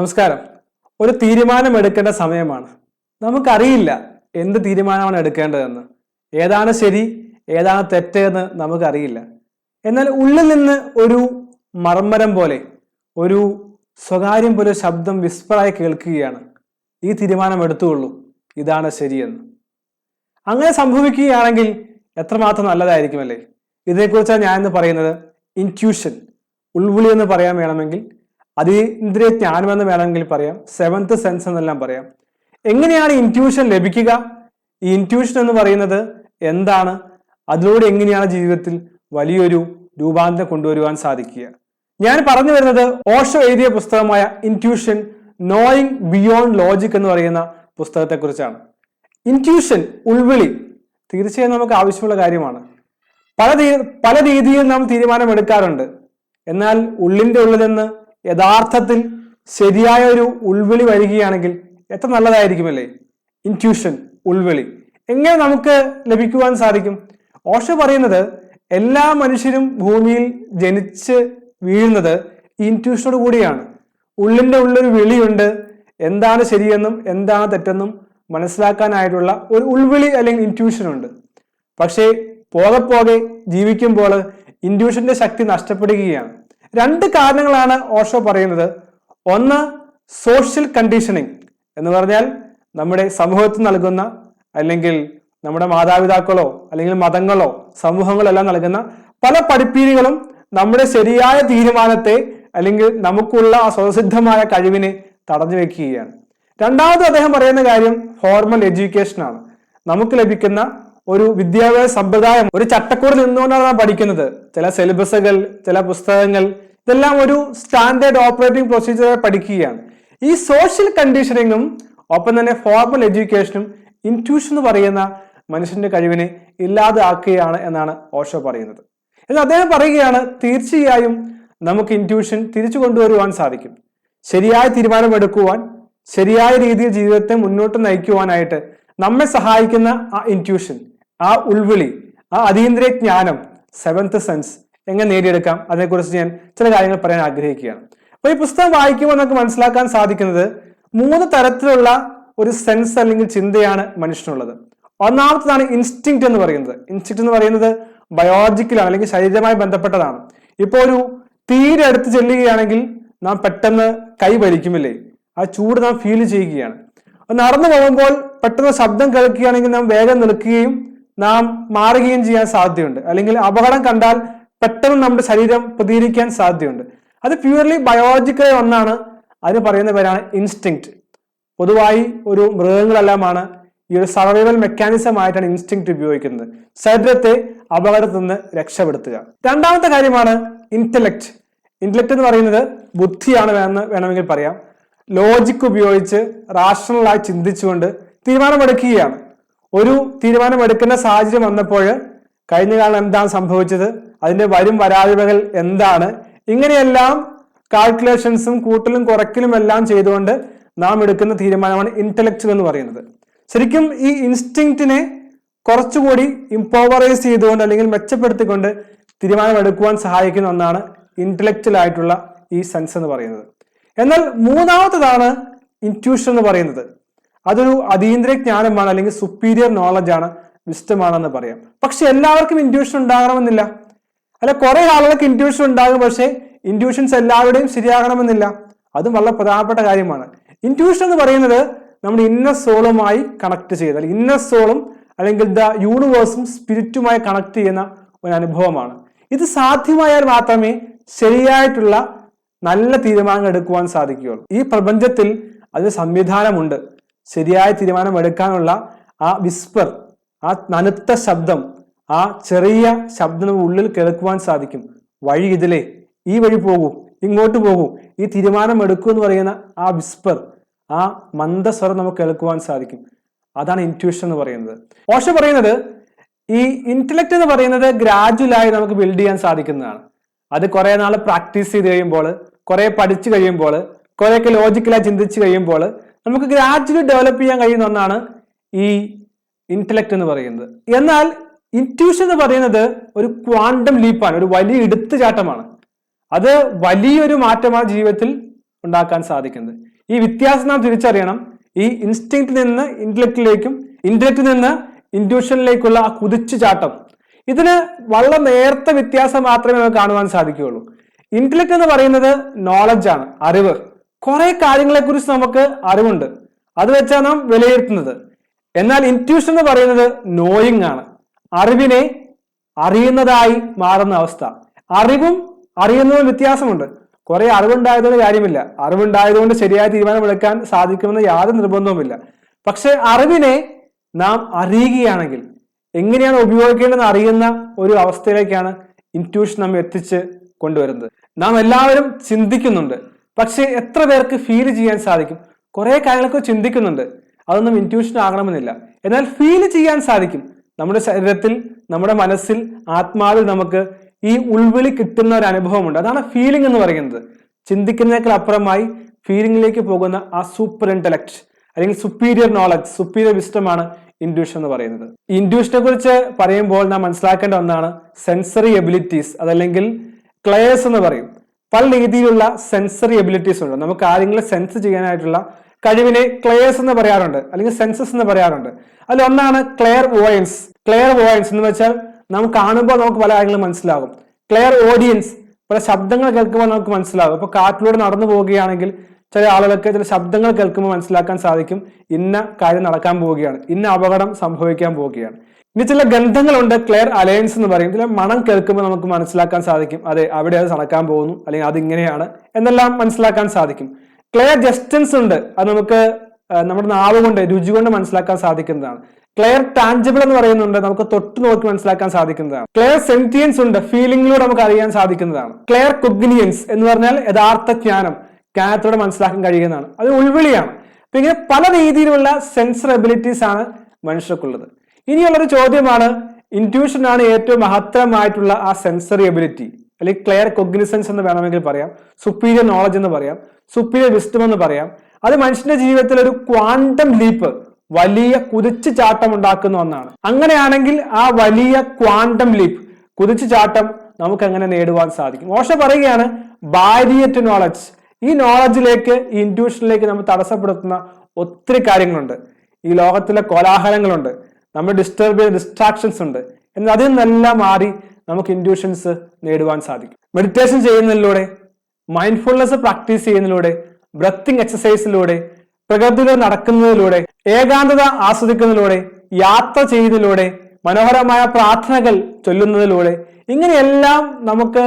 നമസ്കാരം. ഒരു തീരുമാനം എടുക്കേണ്ട സമയമാണ്. നമുക്കറിയില്ല എന്ത് തീരുമാനമാണ് എടുക്കേണ്ടതെന്ന്. ഏതാണ് ശരി ഏതാണ് തെറ്റെന്ന് നമുക്കറിയില്ല. എന്നാൽ ഉള്ളിൽ നിന്ന് ഒരു മർമ്മരം പോലെ ഒരു സ്വകാര്യം പോലെ ശബ്ദം വിസ്പറായി കേൾക്കുകയാണ്. ഈ തീരുമാനം എടുത്തുകൊള്ളൂ. ഇതാണ് ശരിയെന്ന്. അങ്ങനെ സംഭവിക്കുകയാണെങ്കിൽ എത്രമാത്രം നല്ലതായിരിക്കുമല്ലേ ഇതിനെക്കുറിച്ചാണ് ഞാൻ ഇന്ന് പറയുന്നത്. ഇൻക്യൂഷൻ ഉൾവിളി എന്ന് പറയാൻ വേണമെങ്കിൽ അതീന്ദ്രിയ ജ്ഞാനമെന്ന് വേണമെങ്കിൽ പറയാം. സെവൻത്ത് സെൻസ് എന്നെല്ലാം പറയാം. എങ്ങനെയാണ് ഇന്റ്യൂഷൻ ലഭിക്കുക? ഈ ഇന്റ്യൂഷൻ എന്ന് പറയുന്നത് എന്താണ്? അതിലൂടെ എങ്ങനെയാണ് ജീവിതത്തിൽ വലിയൊരു രൂപാന്തരം കൊണ്ടുവരുവാൻ സാധിക്കുക? ഞാൻ പറഞ്ഞു വരുന്നത് ഓഷോ എഴുതിയ പുസ്തകമായ ഇന്റ്യൂഷൻ നോയിങ് ബിയോണ്ട് ലോജിക് എന്ന് പറയുന്ന പുസ്തകത്തെക്കുറിച്ചാണ്. ഇന്റ്യൂഷൻ ഉൾവിളി തീർച്ചയായും നമുക്ക് ആവശ്യമുള്ള കാര്യമാണ്. പല പല രീതിയിൽ നാം തീരുമാനമെടുക്കാറുണ്ട്. എന്നാൽ ഉള്ളിന്റെ ഉള്ളിൽ നിന്ന് യഥാർത്ഥത്തിൽ ശരിയായ ഒരു ഉൾവിളി വരികയാണെങ്കിൽ എത്ര നല്ലതായിരിക്കുമല്ലേ? ഇന്റ്യൂഷൻ ഉൾവിളി. എങ്ങനെ നമുക്ക് ലഭിക്കുവാൻ സാധിക്കും? ഓഷ പറയുന്നത് എല്ലാ മനുഷ്യരും ഭൂമിയിൽ ജനിച്ച് വീഴുന്നത് ഇന്റ്യൂഷനോട് കൂടിയാണ്. ഉള്ളിന്റെ ഉള്ളൊരു വിളിയുണ്ട്. എന്താണ് ശരിയെന്നും എന്താണ് തെറ്റെന്നും മനസ്സിലാക്കാനായിട്ടുള്ള ഒരു ഉൾവിളി അല്ലെങ്കിൽ ഇന്റ്യൂഷൻ ഉണ്ട്. പക്ഷേ പോകെ പോകെ ജീവിക്കുമ്പോൾ ഇന്റ്യൂഷന്റെ ശക്തി നഷ്ടപ്പെടുകയാണ്. രണ്ട് കാരണങ്ങളാണ് ഓഷോ പറയുന്നത്. ഒന്ന് സോഷ്യൽ കണ്ടീഷനിങ് എന്ന് പറഞ്ഞാൽ നമ്മുടെ സമൂഹത്തിൽ നൽകുന്ന അല്ലെങ്കിൽ നമ്മുടെ മാതാപിതാക്കളോ അല്ലെങ്കിൽ മതങ്ങളോ സമൂഹങ്ങളോ എല്ലാം നൽകുന്ന പല പഠിപ്പീരുകളും നമ്മുടെ ശരിയായ തീരുമാനത്തെ അല്ലെങ്കിൽ നമുക്കുള്ള സ്വതസിദ്ധമായ കഴിവിനെ തടഞ്ഞു വെക്കുകയാണ്. രണ്ടാമത് അദ്ദേഹം പറയുന്ന കാര്യം ഫോർമൽ എഡ്യൂക്കേഷൻ ആണ്. നമുക്ക് ലഭിക്കുന്ന ഒരു വിദ്യാഭ്യാസ സമ്പ്രദായം ഒരു ചട്ടക്കൂട് നിന്നുകൊണ്ടാണ് പഠിക്കുന്നത്. ചില സിലബസുകൾ ചില പുസ്തകങ്ങൾ ഇതെല്ലാം ഒരു സ്റ്റാൻഡേർഡ് ഓപ്പറേറ്റിംഗ് പ്രൊസീജിയർ പഠിക്കുകയാണ്. ഈ സോഷ്യൽ കണ്ടീഷനിങ്ങും ഒപ്പം തന്നെ ഫോർമൽ എഡ്യൂക്കേഷനും ഇന്റ്യൂഷൻ എന്ന് പറയുന്ന മനുഷ്യന്റെ കഴിവിനെ ഇല്ലാതാക്കുകയാണ് എന്നാണ് ഓഷോ പറയുന്നത്. എന്നാൽ അദ്ദേഹം പറയുകയാണ് തീർച്ചയായും നമുക്ക് ഇന്റ്യൂഷൻ തിരിച്ചു കൊണ്ടുവരുവാൻ സാധിക്കും. ശരിയായ തീരുമാനമെടുക്കുവാൻ ശരിയായ രീതിയിൽ ജീവിതത്തെ മുന്നോട്ട് നയിക്കുവാനായിട്ട് നമ്മെ സഹായിക്കുന്ന ആ ഇന്റ്യൂഷൻ ആ ഉൾവിളി ആ അതീന്ദ്രിയ ജ്ഞാനം സെവൻത്ത് സെൻസ് എങ്ങനെ നേടിയെടുക്കാം? അതിനെക്കുറിച്ച് ഞാൻ ചില കാര്യങ്ങൾ പറയാൻ ആഗ്രഹിക്കുകയാണ്. അപ്പൊ ഈ പുസ്തകം വായിക്കുമ്പോൾ നമുക്ക് മനസ്സിലാക്കാൻ സാധിക്കുന്നത് മൂന്ന് തരത്തിലുള്ള ഒരു സെൻസ് അല്ലെങ്കിൽ ചിന്തയാണ് മനുഷ്യനുള്ളത്. ഒന്നാമത്തതാണ് ഇൻസ്റ്റിങ്ക്റ്റ് എന്ന് പറയുന്നത്. ഇൻസ്റ്റിങ്ക്റ്റ് എന്ന് പറയുന്നത് ബയോളജിക്കലാണ് അല്ലെങ്കിൽ ശരീരമായി ബന്ധപ്പെട്ടതാണ്. ഇപ്പോൾ ഒരു തീരെ അടുത്ത് ചെല്ലുകയാണെങ്കിൽ നാം പെട്ടെന്ന് കൈ വലിക്കുമില്ലേ? ആ ചൂട് നാം ഫീൽ ചെയ്യുകയാണ്. നടന്നു പോകുമ്പോൾ പെട്ടെന്ന് ശബ്ദം കേൾക്കുകയാണെങ്കിൽ നാം വേഗം നിൽക്കുകയും നാം മാറുകയും ചെയ്യാൻ സാധ്യതയുണ്ട്. അല്ലെങ്കിൽ അപകടം കണ്ടാൽ പെട്ടെന്ന് നമ്മുടെ ശരീരം പ്രതികരിക്കാൻ സാധ്യതയുണ്ട്. അത് പ്യൂർലി ബയോളജിക്കൽ ഒന്നാണ്. അതിന് പറയുന്ന പേരാണ് ഇൻസ്റ്റിങ്ക്റ്റ് പൊതുവായി ഒരു മൃഗങ്ങളെല്ലാമാണ് ഈ ഒരു സർവൈവൽ മെക്കാനിസം ആയിട്ടാണ് ഇൻസ്റ്റിങ്ക്റ്റ് ഉപയോഗിക്കുന്നത്. ശരീരത്തെ അപകടത്തിൽ നിന്ന് രക്ഷപ്പെടുത്തുക. രണ്ടാമത്തെ കാര്യമാണ് ഇന്റലക്ട് ഇന്റലക്ട് എന്ന് പറയുന്നത് ബുദ്ധിയാണ് വേണമെന്ന് വേണമെങ്കിൽ പറയാം. ലോജിക് ഉപയോഗിച്ച് റാഷണലായി ചിന്തിച്ചുകൊണ്ട് തീരുമാനമെടുക്കുകയാണ്. ഒരു തീരുമാനമെടുക്കുന്ന സാഹചര്യം വന്നപ്പോൾ കഴിഞ്ഞ കാലം എന്താണ് സംഭവിച്ചത്? അതിന്റെ വരും വരാഴികകൾ എന്താണ്? ഇങ്ങനെയെല്ലാം കാൽക്കുലേഷൻസും കൂട്ടലും കുറയ്ക്കലും എല്ലാം ചെയ്തുകൊണ്ട് നാം എടുക്കുന്ന തീരുമാനമാണ് ഇന്റലക്ച്വൽ എന്ന് പറയുന്നത്. ശരിക്കും ഈ ഇൻസ്റ്റിങ്റ്റിനെ കുറച്ചുകൂടി ഇംപവറൈസ് ചെയ്തുകൊണ്ട് അല്ലെങ്കിൽ മെച്ചപ്പെടുത്തിക്കൊണ്ട് തീരുമാനമെടുക്കുവാൻ സഹായിക്കുന്ന ഒന്നാണ് ഇന്റലക്ച്വൽ ആയിട്ടുള്ള ഈ സെൻസ് എന്ന് പറയുന്നത്. എന്നാൽ മൂന്നാമത്തതാണ് ഇന്റ്യൂഷൻ എന്ന് പറയുന്നത്. അതൊരു അതീന്ദ്രിയ ജ്ഞാനമാണ് അല്ലെങ്കിൽ സുപ്പീരിയർ നോളജ് ആണ് വിസ്റ്റമാണെന്ന് പറയാം. പക്ഷെ എല്ലാവർക്കും ഇന്റ്യൂഷൻ ഉണ്ടാകണമെന്നില്ല. അല്ല കുറെ ആളുകൾക്ക് ഇന്റ്യൂഷൻ ഉണ്ടാകും പക്ഷേ ഇന്റ്യൂഷൻസ് എല്ലാവരുടെയും ശരിയാകണമെന്നില്ല. അതും വളരെ പ്രധാനപ്പെട്ട കാര്യമാണ്. ഇന്റ്യൂഷൻ എന്ന് പറയുന്നത് നമ്മുടെ ഇന്ന സോളുമായി കണക്ട് ചെയ്ത് അല്ലെങ്കിൽ ഇന്ന സോളും അല്ലെങ്കിൽ ദ യൂണിവേഴ്സും സ്പിരിറ്റുമായി കണക്ട് ചെയ്യുന്ന ഒരു അനുഭവമാണ്. ഇത് സാധ്യമായാൽ മാത്രമേ ശരിയായിട്ടുള്ള നല്ല തീരുമാനങ്ങൾ എടുക്കുവാൻ സാധിക്കുകയുള്ളൂ. ഈ പ്രപഞ്ചത്തിൽ അതിന് സംവിധാനമുണ്ട്. ശരിയായ തീരുമാനം എടുക്കാനുള്ള ആ വിസ്പർ ആ നനുത്ത ശബ്ദം ആ ചെറിയ ശബ്ദം ഉള്ളിൽ കേൾക്കുവാൻ സാധിക്കും. വഴി ഇതിലേ ഈ വഴി പോകൂ ഇങ്ങോട്ട് പോകൂ ഈ തീരുമാനം എടുക്കൂ എന്ന് പറയുന്ന ആ വിസ്പർ ആ മന്ദസ്വരം നമുക്ക് കേൾക്കുവാൻ സാധിക്കും. അതാണ് ഇന്റ്യൂഷൻ എന്ന് പറയുന്നത്. ഓഷ പറയുന്നത് ഈ ഇന്റലക്ട് എന്ന് പറയുന്നത് ഗ്രാജുവലായി നമുക്ക് ബിൽഡ് ചെയ്യാൻ സാധിക്കുന്നതാണ്. അത് കുറെ നാൾ പ്രാക്ടീസ് ചെയ്ത് കഴിയുമ്പോൾ കുറെ പഠിച്ചു കഴിയുമ്പോൾ കുറെയൊക്കെ ലോജിക്കലായി ചിന്തിച്ചു കഴിയുമ്പോൾ നമുക്ക് ഗ്രാജുവലി ഡെവലപ്പ് ചെയ്യാൻ കഴിയുന്ന ഒന്നാണ് ഈ ഇന്റലക്ട് എന്ന് പറയുന്നത്. എന്നാൽ ഇന്റ്യൂഷൻ എന്ന് പറയുന്നത് ഒരു ക്വാണ്ടം ലീപ്പാണ് ഒരു വലിയ എടുത്തുചാട്ടമാണ്. അത് വലിയൊരു മാറ്റമാണ് ജീവിതത്തിൽ ഉണ്ടാക്കാൻ സാധിക്കുന്നത്. ഈ വ്യത്യാസം നാം തിരിച്ചറിയണം. ഈ ഇൻസ്റ്റിങ്ക്റ്റിൽ നിന്ന് ഇന്റലക്റ്റിലേക്കും ഇന്റലക്റ്റിൽ നിന്ന് ഇന്റ്യൂഷനിലേക്കുള്ള ആ കുതിച്ചുചാട്ടം. ഇതിന് വളരെ നേർത്ത വ്യത്യാസം മാത്രമേ നമുക്ക് കാണുവാൻ സാധിക്കുകയുള്ളൂ. ഇന്റലക്ട് എന്ന് പറയുന്നത് നോളജാണ് അറിവ്. കുറെ കാര്യങ്ങളെ കുറിച്ച് നമുക്ക് അറിവുണ്ട്. അത് വെച്ചാണ് നാം വിലയിരുത്തുന്നത്. എന്നാൽ ഇന്റ്യൂഷൻ എന്ന് പറയുന്നത് നോയിങ് ആണ്. അറിവിനെ അറിയുന്നതായി മാറുന്ന അവസ്ഥ. അറിവും അറിയുന്നതും വ്യത്യാസമുണ്ട്. കുറെ അറിവുണ്ടായതുകൊണ്ട് കാര്യമില്ല. അറിവുണ്ടായതുകൊണ്ട് ശരിയായ തീരുമാനമെടുക്കാൻ സാധിക്കുമെന്ന് യാതൊരു നിർബന്ധവുമില്ല. പക്ഷെ അറിവിനെ നാം അറിയുകയാണെങ്കിൽ എങ്ങനെയാണ് ഉപയോഗിക്കേണ്ടതെന്ന് അറിയുന്ന ഒരു അവസ്ഥയിലേക്കാണ് ഇന്റ്യൂഷൻ നാം എത്തിച്ച് കൊണ്ടുവരുന്നത്. നാം എല്ലാവരും ചിന്തിക്കുന്നുണ്ട്. പക്ഷെ എത്ര പേർക്ക് ഫീൽ ചെയ്യാൻ സാധിക്കും? കുറെ കാര്യങ്ങളൊക്കെ ചിന്തിക്കുന്നുണ്ട്. അതൊന്നും ഇന്റ്യൂഷൻ ആകണമെന്നില്ല. എന്നാൽ ഫീൽ ചെയ്യാൻ സാധിക്കും. നമ്മുടെ ശരീരത്തിൽ നമ്മുടെ മനസ്സിൽ ആത്മാവിൽ നമുക്ക് ഈ ഉൾവിളി കിട്ടുന്ന ഒരു അനുഭവമുണ്ട്. അതാണ് ഫീലിംഗ് എന്ന് പറയുന്നത്. ചിന്തിക്കുന്നതിനേക്കാൾ അപ്പുറമായി ഫീലിംഗിലേക്ക് പോകുന്ന ആ സൂപ്പർ ഇന്റലക്ട് അല്ലെങ്കിൽ സുപ്പീരിയർ നോളജ് സുപ്പീരിയർ വിസ്റ്റമാണ് ഇൻഡ്യൂഷൻ എന്ന് പറയുന്നത്. ഇൻഡ്യൂഷനെ കുറിച്ച് പറയുമ്പോൾ നാം മനസ്സിലാക്കേണ്ട ഒന്നാണ് സെൻസറി എബിലിറ്റീസ് അതല്ലെങ്കിൽ ക്ലയേഴ്സ് എന്ന് പറയും. പല രീതിയിലുള്ള സെൻസറി എബിലിറ്റീസ് ഉണ്ട്. നമുക്ക് കാര്യങ്ങളെ സെൻസ് ചെയ്യാനായിട്ടുള്ള കഴിവിനെ ക്ലെയേഴ്സ് എന്ന് പറയാറുണ്ട്. അല്ലെങ്കിൽ സെൻസസ് എന്ന് പറയാറുണ്ട്. അതിൽ ഒന്നാണ് ക്ലെയർ വോയൻസ് ക്ലെയർ വോയൻസ് എന്ന് വെച്ചാൽ നമുക്ക് കാണുമ്പോൾ നമുക്ക് പല കാര്യങ്ങളും മനസ്സിലാകും. ക്ലെയർ ഓഡിയൻസ് പല ശബ്ദങ്ങൾ കേൾക്കുമ്പോൾ നമുക്ക് മനസ്സിലാകും. ഇപ്പൊ കാറ്റിലൂടെ നടന്നു പോവുകയാണെങ്കിൽ ചില ആളുകൾക്ക് ചില ശബ്ദങ്ങൾ കേൾക്കുമ്പോൾ മനസ്സിലാക്കാൻ സാധിക്കും. ഇന്ന കാര്യം നടക്കാൻ പോവുകയാണ്. ഇന്ന അപകടം സംഭവിക്കാൻ പോവുകയാണ്. ഇനി ചില ഗന്ധങ്ങളുണ്ട് ക്ലെയർ അലയൻസ് എന്ന് പറയും. ചില മണം കേൾക്കുമ്പോൾ നമുക്ക് മനസ്സിലാക്കാൻ സാധിക്കും. അതെ അവിടെ അത് നടക്കാൻ പോകുന്നു അല്ലെങ്കിൽ അതിങ്ങനെയാണ് എന്നെല്ലാം മനസ്സിലാക്കാൻ സാധിക്കും. ക്ലെയർ ജസ്റ്റൻസ് ഉണ്ട്. അത് നമുക്ക് നമ്മുടെ നാവ് കൊണ്ട് രുചി കൊണ്ട് മനസ്സിലാക്കാൻ സാധിക്കുന്നതാണ്. ക്ലെയർ ടാഞ്ചിബിൾ എന്ന് പറയുന്നുണ്ട്. നമുക്ക് തൊട്ട് നോക്കി മനസ്സിലാക്കാൻ സാധിക്കുന്നതാണ്. ക്ലെയർ സെന്റിയൻസ് ഉണ്ട്. ഫീലിംഗിലൂടെ നമുക്ക് അറിയാൻ സാധിക്കുന്നതാണ്. ക്ലെയർ കൊഗ്നിയൻസ് എന്ന് പറഞ്ഞാൽ യഥാർത്ഥ ജ്ഞാനം ജ്ഞാനത്തോടെ മനസ്സിലാക്കാൻ കഴിയുന്നതാണ്. അത് ഉൾവിളിയാണ്. അപ്പൊ ഇങ്ങനെ പല രീതിയിലുള്ള സെൻസർ എബിലിറ്റീസ് ആണ് മനുഷ്യർക്കുള്ളത്. ഇനിയുള്ളൊരു ചോദ്യമാണ് ഇന്റ്യൂഷൻ ആണ് ഏറ്റവും മഹത്തരമായിട്ടുള്ള ആ സെൻസറി എബിലിറ്റി അല്ലെങ്കിൽ ക്ലിയർ കൊഗ്നിസൻസ് എന്ന് വേണമെങ്കിൽ പറയാം സുപ്പീരിയർ നോളജ് എന്ന് പറയാം സുപ്പീരിയർ വിസ്റ്റം എന്ന് പറയാം. അത് മനുഷ്യന്റെ ജീവിതത്തിൽ ഒരു ക്വാണ്ടം ലീപ്പ് വലിയ കുതിച്ചു ചാട്ടം ഉണ്ടാക്കുന്ന ഒന്നാണ്. അങ്ങനെയാണെങ്കിൽ ആ വലിയ ക്വാണ്ടം ലീപ്പ് കുതിച്ചു ചാട്ടം നമുക്ക് അങ്ങനെ നേടുവാൻ സാധിക്കും? മോശം പറയുകയാണ് ബാരിയർ ടു നോളജ് ഈ നോളജിലേക്ക് ഈ ഇന്റ്യൂഷനിലേക്ക് നമ്മൾ തടസ്സപ്പെടുത്തുന്ന ഒത്തിരി കാര്യങ്ങളുണ്ട്. ഈ ലോകത്തിലെ കോലാഹലങ്ങളുണ്ട്. നമ്മൾ ഡിസ്റ്റർബ് ചെയ്ത ഡിസ്ട്രാക്ഷൻസ് ഉണ്ട്. എന്നാൽ അതിൽ നിന്നെല്ലാം മാറി നമുക്ക് ഇൻഡ്യൂഷൻസ് നേടുവാൻ സാധിക്കും. മെഡിറ്റേഷൻ ചെയ്യുന്നതിലൂടെ മൈൻഡ്ഫുൾനെസ് പ്രാക്ടീസ് ചെയ്യുന്നതിലൂടെ ബ്രത്തിങ് എക്സസൈസിലൂടെ പ്രകൃതിയിലൂടെ നടക്കുന്നതിലൂടെ ഏകാന്തത ആസ്വദിക്കുന്നതിലൂടെ യാത്ര ചെയ്യുന്നതിലൂടെ മനോഹരമായ പ്രാർത്ഥനകൾ ചൊല്ലുന്നതിലൂടെ ഇങ്ങനെയെല്ലാം നമുക്ക്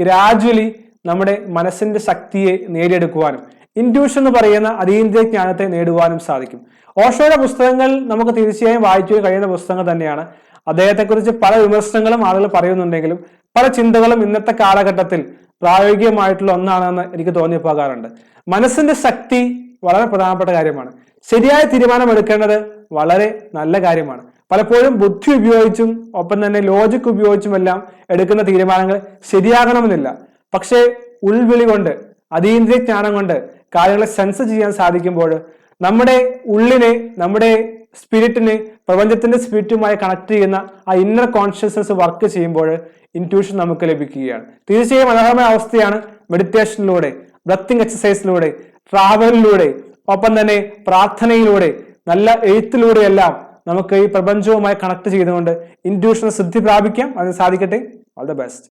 ഗ്രാജുവലി നമ്മുടെ മനസ്സിന്റെ ശക്തിയെ നേടിയെടുക്കുവാനും ഇൻഡ്യൂഷൻ എന്ന് പറയുന്ന അതീന്ദ്രിയ ജ്ഞാനത്തെ നേടുവാനും സാധിക്കും. ഓഷോയുടെ പുസ്തകങ്ങൾ നമുക്ക് തീർച്ചയായും വായിച്ചു കഴിയുന്ന പുസ്തകങ്ങൾ തന്നെയാണ്. അദ്ദേഹത്തെക്കുറിച്ച് പല വിമർശനങ്ങളും ആളുകൾ പറയുന്നുണ്ടെങ്കിലും പല ചിന്തകളും ഇന്നത്തെ കാലഘട്ടത്തിൽ പ്രായോഗികമായിട്ടുള്ള ഒന്നാണെന്ന് എനിക്ക് തോന്നിപ്പോകാറുണ്ട്. മനസ്സിന്റെ ശക്തി വളരെ പ്രധാനപ്പെട്ട കാര്യമാണ്. ശരിയായ തീരുമാനം എടുക്കേണ്ടത് വളരെ നല്ല കാര്യമാണ്. പലപ്പോഴും ബുദ്ധി ഉപയോഗിച്ചും ഒപ്പം തന്നെ ലോജിക് ഉപയോഗിച്ചുമെല്ലാം എടുക്കുന്ന തീരുമാനങ്ങൾ ശരിയാകണമെന്നില്ല. പക്ഷേ ഉൾവിളി കൊണ്ട് അതീന്ദ്രിയ ജ്ഞാനം കൊണ്ട് കാര്യങ്ങളെ സെൻസ് ചെയ്യാൻ സാധിക്കുമ്പോൾ നമ്മുടെ ഉള്ളിനെ നമ്മുടെ സ്പിരിറ്റിന് പ്രപഞ്ചത്തിന്റെ സ്പിരിറ്റുമായി കണക്ട് ചെയ്യുന്ന ആ ഇന്നർ കോൺഷ്യസ്നസ് വർക്ക് ചെയ്യുമ്പോൾ ഇന്റ്യൂഷൻ നമുക്ക് ലഭിക്കുകയാണ്. തീർച്ചയായും മനോഹരമായ അവസ്ഥയാണ് മെഡിറ്റേഷനിലൂടെ ബ്രത്തിങ് എക്സസൈസിലൂടെ ട്രാവലിലൂടെ ഒപ്പം തന്നെ പ്രാർത്ഥനയിലൂടെ നല്ല എഴുത്തിലൂടെയെല്ലാം നമുക്ക് ഈ പ്രപഞ്ചവുമായി കണക്ട് ചെയ്തുകൊണ്ട് ഇന്റ്യൂഷൻ സിദ്ധി പ്രാപിക്കാം. അതിന് സാധിക്കട്ടെ. All the best